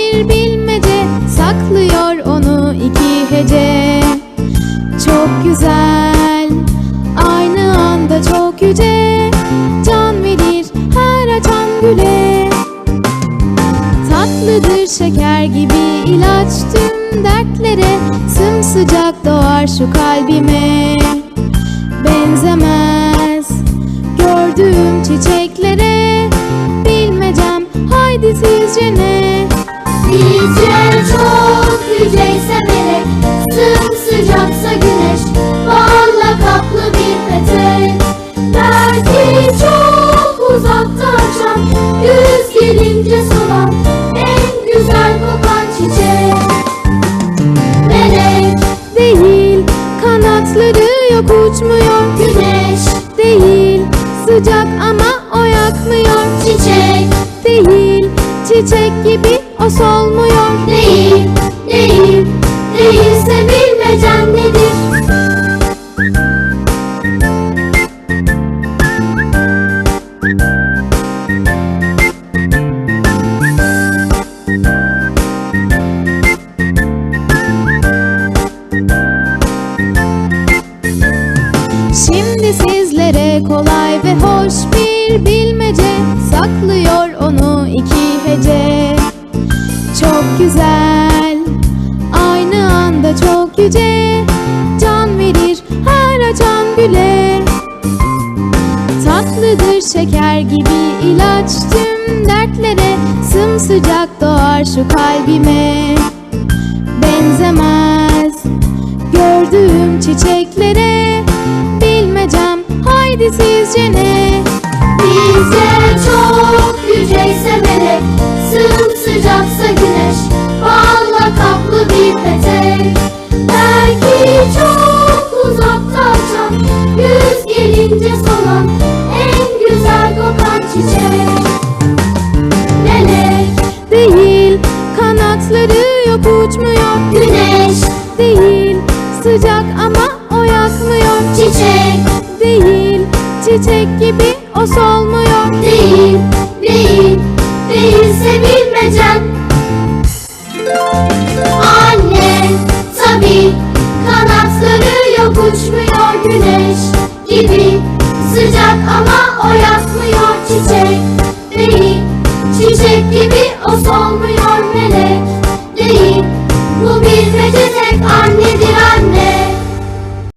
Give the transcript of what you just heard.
bir bilmece Saklıyor onu iki hece. Çok güzel Aynı anda çok yüce. Can verir her açan güle. Tatlıdır şeker gibi ilaç tüm dertlere. Sımsıcak doğar şu kalbime. Benzemez gördüğüm çiçeklere. Bilmecem haydi sizce ne? Bizce çok yüceyse melek Sımsıcaksa güneş. Balla kaplı bir petek Belki çok uzakta açan Güz gelince En güzel kokan çiçek. Melek, Değil kanatları yok uçmuyor. Güneş, Değil sıcak değilse bilmecen nedir? Şimdi sizlere kolay ve hoş bir bilmece Saklıyor onu iki hece Çok güzel yüce Can verir her açan güle Tatlıdır şeker gibi ilaç tüm dertlere Sımsıcak doğar şu kalbime Benzemez gördüğüm çiçeklere Bilmecem haydi sizce ne? Bizce yok? Uçmuyor güneş, Değil. Sıcak ama o yakmıyor çiçek. Değil. Çiçek gibi o solmuyor değil,